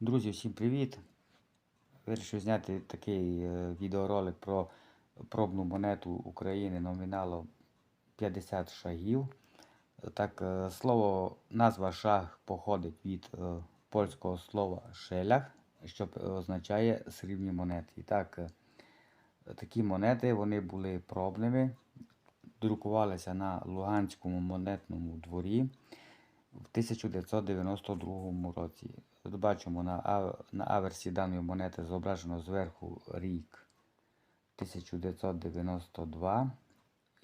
Друзі, всім привіт! Вирішив зняти такий е, відеоролик про пробну монету України номіналом 50 шагів. Так, е, слово, назва шаг походить від е, польського слова шелях, що означає срібні монети. Так, такі монети вони були пробними, друкувалися на Луганському монетному дворі в 1992 році. Тут бачимо на, на аверсі даної монети зображено зверху рік 1992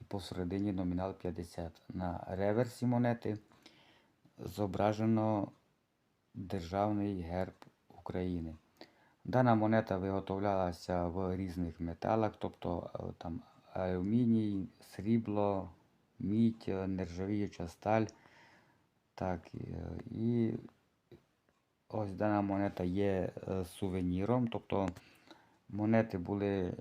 і посередині номінал 50. На реверсі монети зображено Державний герб України. Дана монета виготовлялася в різних металах, тобто е, там алюміній, срібло, мідь, нержавіюча сталь. Так, е, і ось дана монета є е, сувеніром. Тобто монети були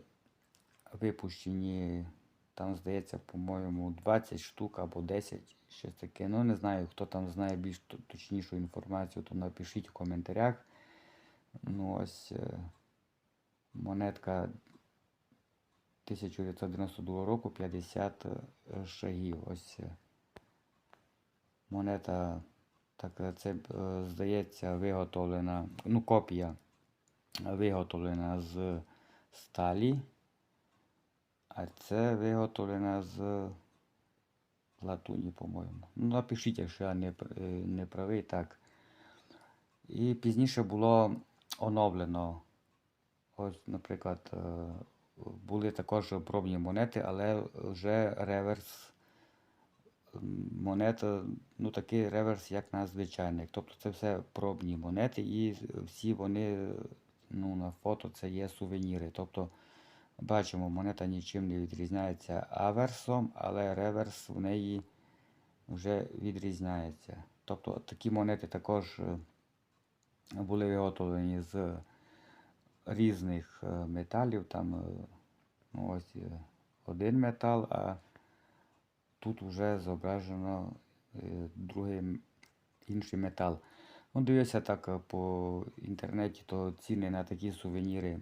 випущені, там, здається, по-моєму, 20 штук або 10, щось таке. Ну, не знаю, хто там знає більш точнішу інформацію, то напишіть в коментарях. Ну, ось е, монетка 1992 року 50 е, шагів. Ось монета, так е, це е, здається, виготовлена, ну, копія виготовлена з сталі, а це виготовлена з латуні, по-моєму. Ну, напишіть, якщо я не, е, не правий, так. І пізніше було оновлено. Ось, наприклад, були також пробні монети, але вже реверс монета, ну такий реверс, як на звичайних. Тобто це все пробні монети, і всі вони ну, на фото це є сувеніри. Тобто бачимо, монета нічим не відрізняється аверсом, але реверс в неї вже відрізняється. Тобто такі монети також е, були виготовлені з різних е, металів. Там е, ну, ось один метал, а тут вже зображено е, другий інший метал. Ну, дивився так е, по інтернеті, то ціни на такі сувеніри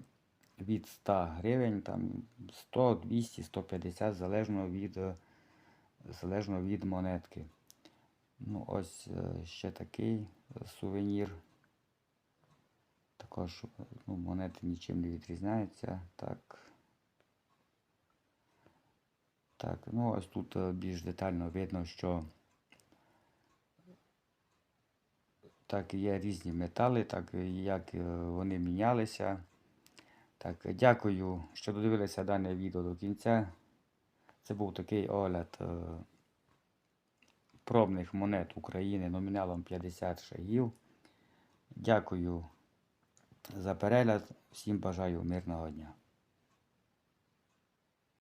від 100 гривень, там 100, 200, 150, залежно від, е, залежно від монетки. Ну, ось ще такий сувенір. Також ну, монети нічим не відрізняються. Так. Так, ну ось тут е, більш детально видно, що так є різні метали, так як е, вони мінялися. Так, дякую, що додивилися дане відео до кінця. Це був такий огляд е, пробних монет України номіналом 50 шагів. Дякую за перегляд. Всім бажаю мирного дня.